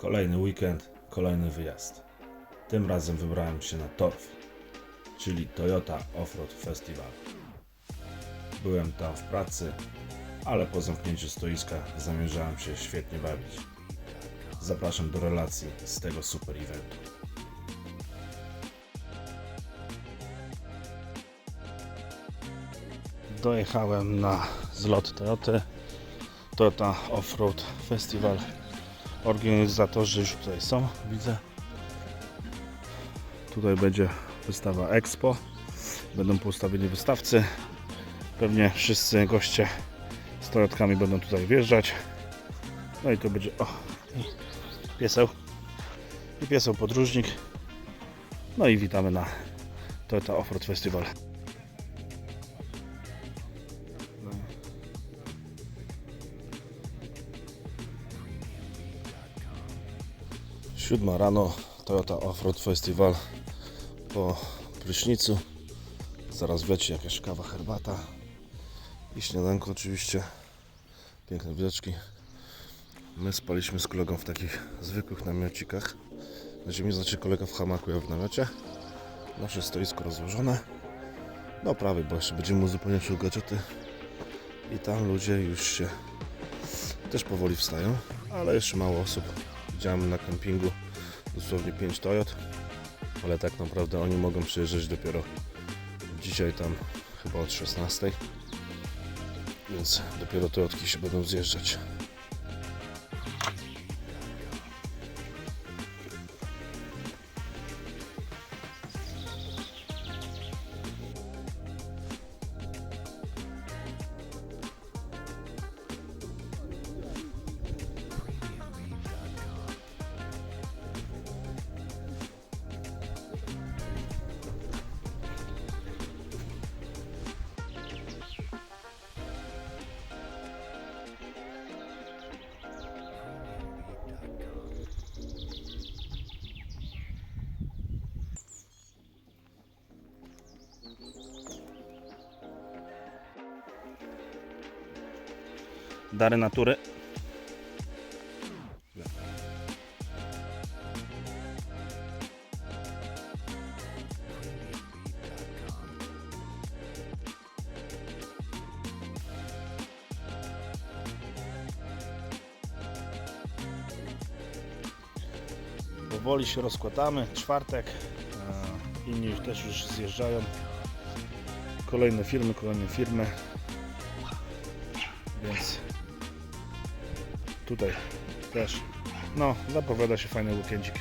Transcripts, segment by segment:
Kolejny weekend, kolejny wyjazd. Tym razem wybrałem się na Torf, czyli Toyota Offroad Festival. Byłem tam w pracy, ale po zamknięciu stoiska zamierzałem się świetnie bawić. Zapraszam do relacji z tego super eventu. Dojechałem na zlot Toyoty. Toyota Offroad Festival. Organizatorzy już tutaj są, widzę. Tutaj będzie wystawa Expo. Będą poustawieni wystawcy. Pewnie wszyscy goście z Toyotkami będą tutaj wjeżdżać. No i to będzie. O, pieseł. I pieseł podróżnik. No i witamy na Toyota Offroad Festival. Siódma rano, Toyota Offroad Festival po prysznicu. Zaraz wleci jakaś kawa, herbata i śniadanko oczywiście. Piękne widoczki. My spaliśmy z kolegą w takich zwykłych namiocikach. Na ziemi znaczy kolega w hamaku, ja w namiocie. Nasze stoisko rozłożone. No prawie, bo jeszcze będziemy uzupełniać gadżety. I tam ludzie już się też powoli wstają, ale jeszcze mało osób. Widziałem na kempingu dosłownie 5 Toyot, ale tak naprawdę oni mogą przyjeżdżać dopiero dzisiaj tam chyba od 16, więc dopiero Toyotki się będą zjeżdżać. Dary natury. Powoli się rozkładamy. Czwartek. e, Inni już też już zjeżdżają. Kolejne firmy, kolejne firmy. Więc tutaj też no zapowiada się fajny weekendzik.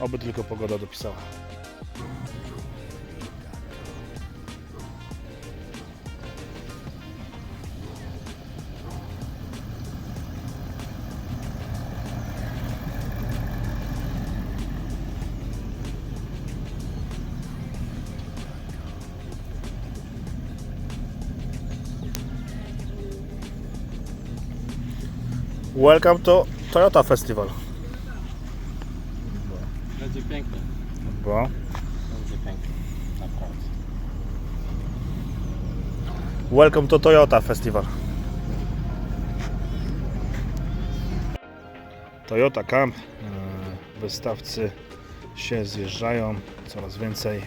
Oby tylko pogoda dopisała. Welcome to Toyota Festival. Będzie pięknie. Bo Będzie pięknie. Naprawdę. Welcome to Toyota Festival. Toyota Camp. E, Wystawcy się zjeżdżają coraz więcej.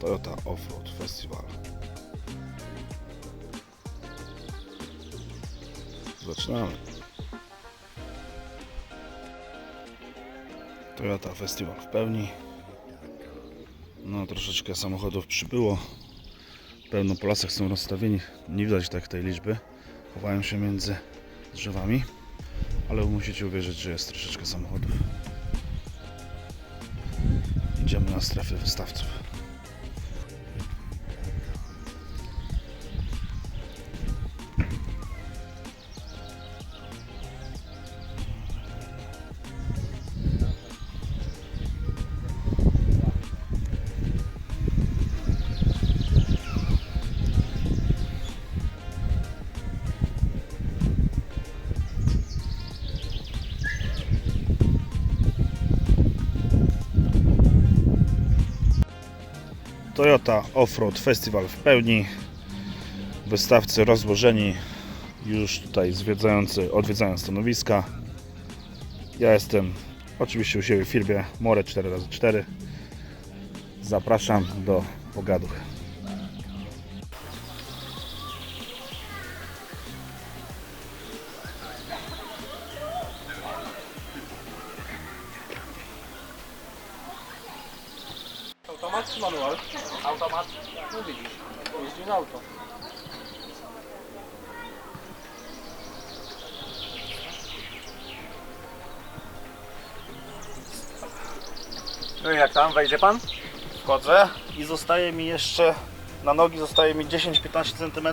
Toyota Offroad Festival. Zaczynamy. Toyota Festival w pełni. No troszeczkę samochodów przybyło. Pełno po lasach są rozstawieni. Nie widać tak tej liczby. Chowają się między drzewami. Ale musicie uwierzyć, że jest troszeczkę samochodów. Idziemy na strefy wystawców. Toyota Offroad Festival w pełni. Wystawcy rozłożeni, już tutaj zwiedzający, odwiedzają stanowiska. Ja jestem oczywiście u siebie w firmie More 4x4. Zapraszam do pogaduch. No i jak tam, wejdzie pan? Wchodzę i zostaje mi jeszcze na nogi zostaje mi 10-15 cm.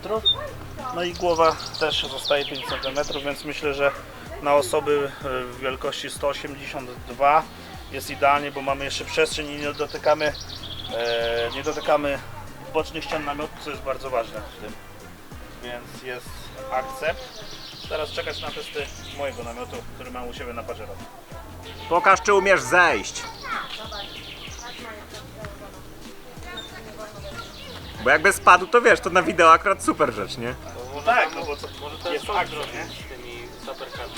No i głowa też zostaje 5 cm, więc myślę, że na osoby e, wielkości 182 jest idealnie, bo mamy jeszcze przestrzeń i nie dotykamy, e, nie dotykamy bocznych ścian namiotu, co jest bardzo ważne w tym. Więc jest akcept. Teraz czekać na testy mojego namiotu, który mam u siebie na Pajero. Pokaż, czy umiesz zejść. Bo jakby spadł, to wiesz, to na wideo akurat super rzecz, nie? No tak, no bo co, Może to jest jest akcja, nie? z tymi saperkami.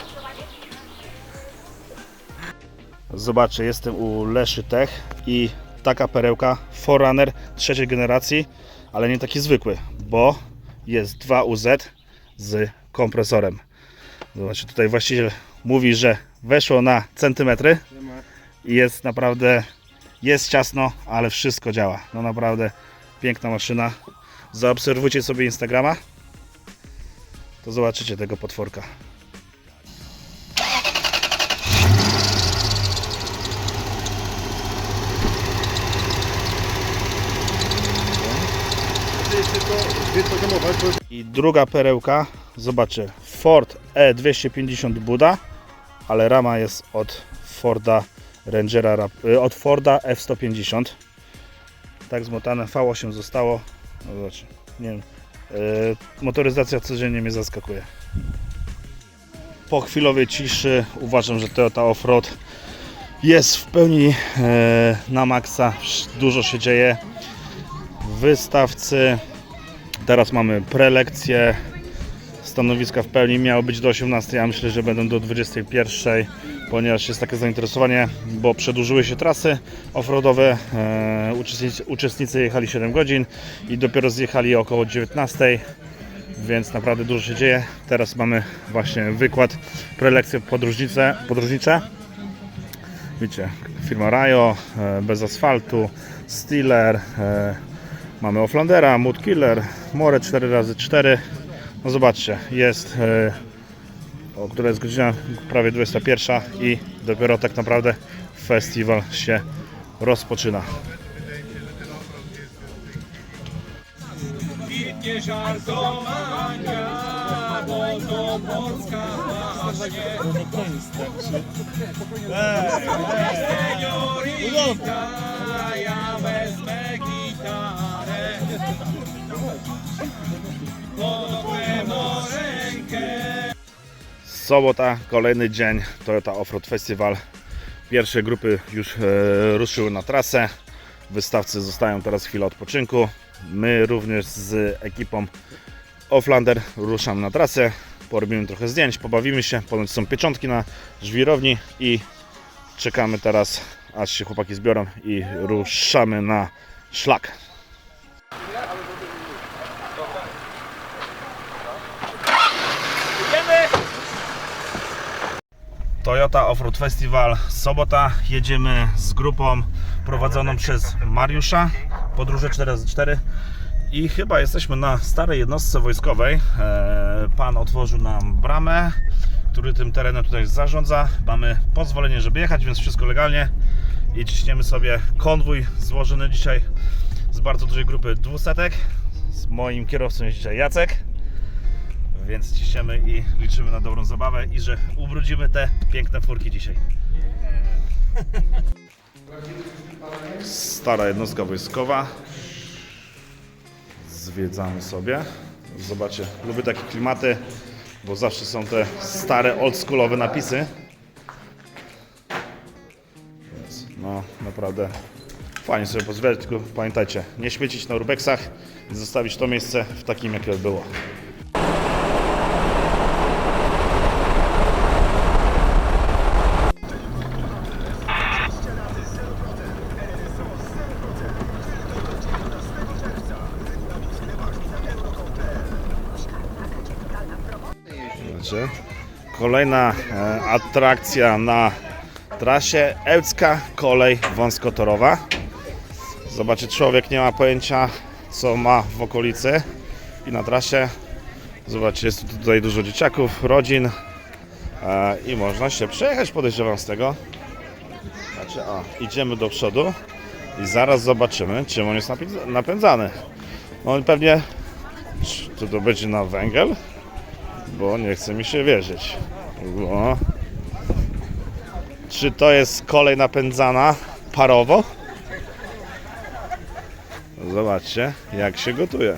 Zobaczcie, jestem u Leszy Tech i taka perełka Forerunner trzeciej generacji, ale nie taki zwykły, bo jest 2UZ z kompresorem. Zobaczcie, tutaj właściciel mówi, że weszło na centymetry i jest naprawdę, jest ciasno, ale wszystko działa. No naprawdę piękna maszyna. Zaobserwujcie sobie Instagrama, to zobaczycie tego potworka. I druga perełka, zobaczcie, Ford E250 Buda, ale rama jest od Forda Rangera, y, od Forda F150. Tak zmotane, V8 zostało. No zobaczcie, nie wiem, y, motoryzacja codziennie mnie zaskakuje. Po chwilowej ciszy uważam, że Toyota Offroad jest w pełni e, na maksa, dużo się dzieje. Wystawcy, Teraz mamy prelekcje. Stanowiska w pełni miało być do 18, ja myślę, że będą do 21, ponieważ jest takie zainteresowanie, bo przedłużyły się trasy offroadowe. E, uczestnicy, uczestnicy jechali 7 godzin i dopiero zjechali około 19, więc naprawdę dużo się dzieje. Teraz mamy właśnie wykład, prelekcje podróżnicze. podróżnicze. Widzicie, firma Rajo, e, bez asfaltu, Steeler, e, Mamy Offlandera, Mood Killer, More 4x4. No zobaczcie, jest, e, o która jest godzina? Prawie 21 i dopiero tak naprawdę festiwal się rozpoczyna. Sobota, kolejny dzień Toyota Offroad Festival. Pierwsze grupy już e, ruszyły na trasę. Wystawcy zostają teraz chwilę odpoczynku. My również z ekipą Offlander ruszamy na trasę. Porobimy trochę zdjęć, pobawimy się. Ponoć są pieczątki na żwirowni i czekamy teraz aż się chłopaki zbiorą i ruszamy na szlak. Toyota Offroad Festival, sobota. Jedziemy z grupą prowadzoną przez Mariusza, podróże 4x4 i chyba jesteśmy na starej jednostce wojskowej. E, Pan otworzył nam bramę, który tym terenem tutaj zarządza. Mamy pozwolenie, żeby jechać, więc wszystko legalnie i ciśniemy sobie konwój złożony dzisiaj z bardzo dużej grupy dwusetek. Z moim kierowcą jest dzisiaj Jacek więc ciśniemy i liczymy na dobrą zabawę i że ubrudzimy te piękne furki dzisiaj. Stara jednostka wojskowa. Zwiedzamy sobie. Zobaczcie, lubię takie klimaty, bo zawsze są te stare, oldschoolowe napisy. Więc, no, naprawdę Fajnie sobie pozwiedzać, tylko pamiętajcie, nie śmiecić na urbexach zostawić to miejsce w takim, jakie było. Znaczy, Kolejna e, atrakcja na trasie Ełcka Kolej Wąskotorowa. Zobaczy, człowiek nie ma pojęcia, co ma w okolicy i na trasie. Zobaczcie, jest tutaj dużo dzieciaków, rodzin e, i można się przejechać, podejrzewam z tego. Znaczy, o, idziemy do przodu i zaraz zobaczymy, czym on jest napędzany. No on pewnie, czy to będzie na węgiel? Bo nie chce mi się wierzyć. O. Czy to jest kolej napędzana parowo? Zobaczcie, jak się gotuje.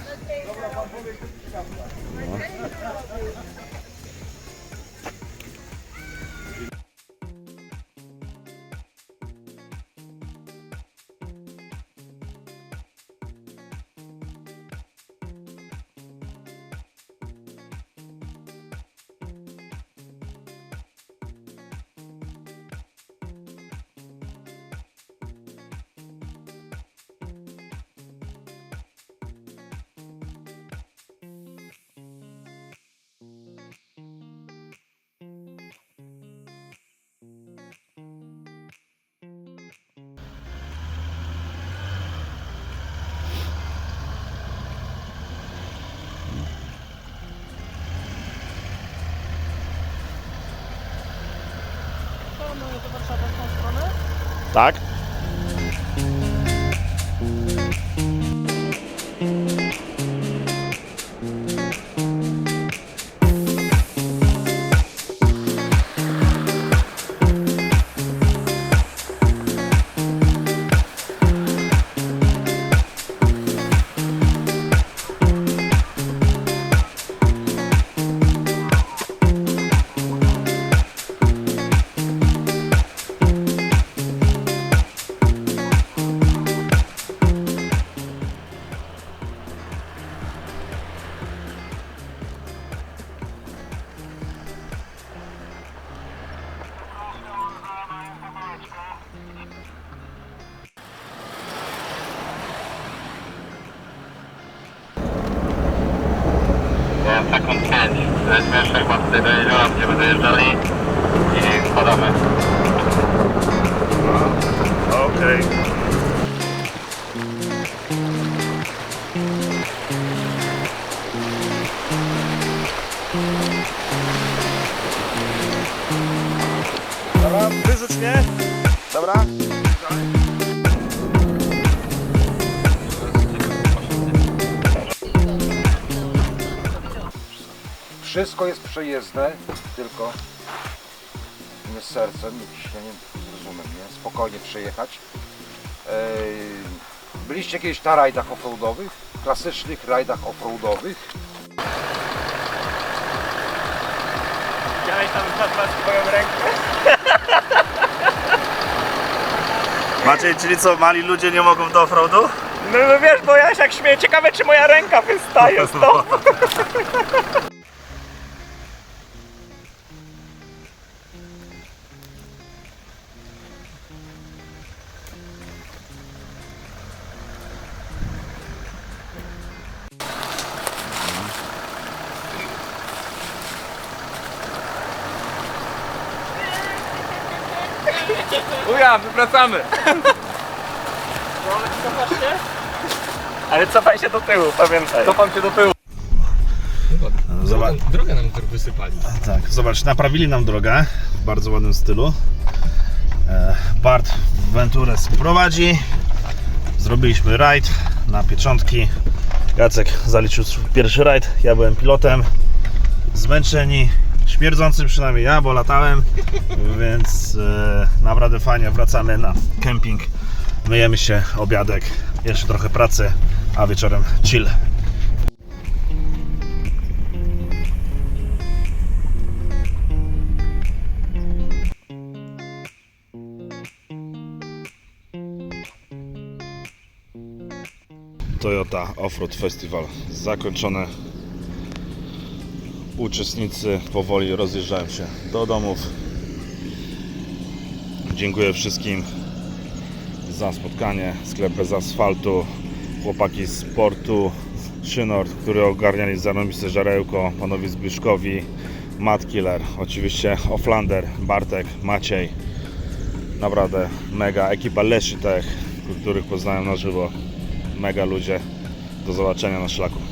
Tak? Weźmy szermaty do jeziora, będziemy dojeżdżali i spadamy. Okej. Dobra, wyrzuć mnie. Dobra. Wszystko jest przejezdne, tylko nie z sercem, nie ciśnieniem, rozumiem, nie? Spokojnie przejechać. Ej, Byliście kiedyś na rajdach offroadowych? Klasycznych rajdach offroadowych? Chciałeś tam zabrać moją rękę? Maciej, czyli co, mali ludzie nie mogą do offroadu? No, no wiesz, bo ja się jak śmieję, ciekawe czy moja ręka wystaje stąd. Uja, wywracamy! Ale cofaj się do tyłu, pamiętaj. Cofam się do tyłu. Zobacz. Drogę nam tu wysypali. Tak, zobacz, naprawili nam drogę w bardzo ładnym stylu. E, Bart Ventures prowadzi. Zrobiliśmy rajd na pieczątki. Jacek zaliczył pierwszy rajd, ja byłem pilotem. Zmęczeni, śmierdzący przynajmniej ja, bo latałem, więc e, naprawdę fajnie. Wracamy na kemping, myjemy się, obiadek, jeszcze trochę pracy, a wieczorem chill. Toyota Offroad Festival zakończone. Uczestnicy powoli rozjeżdżają się do domów. Dziękuję wszystkim za spotkanie. Sklep bez asfaltu, chłopaki z portu Szynord, który ogarniali zarąbiste żarełko, panowie Zbyszkowi, Matt Killer, oczywiście Offlander, Bartek, Maciej. Naprawdę mega ekipa Leszitech, których poznałem na żywo. Mega ludzie. Do zobaczenia na szlaku.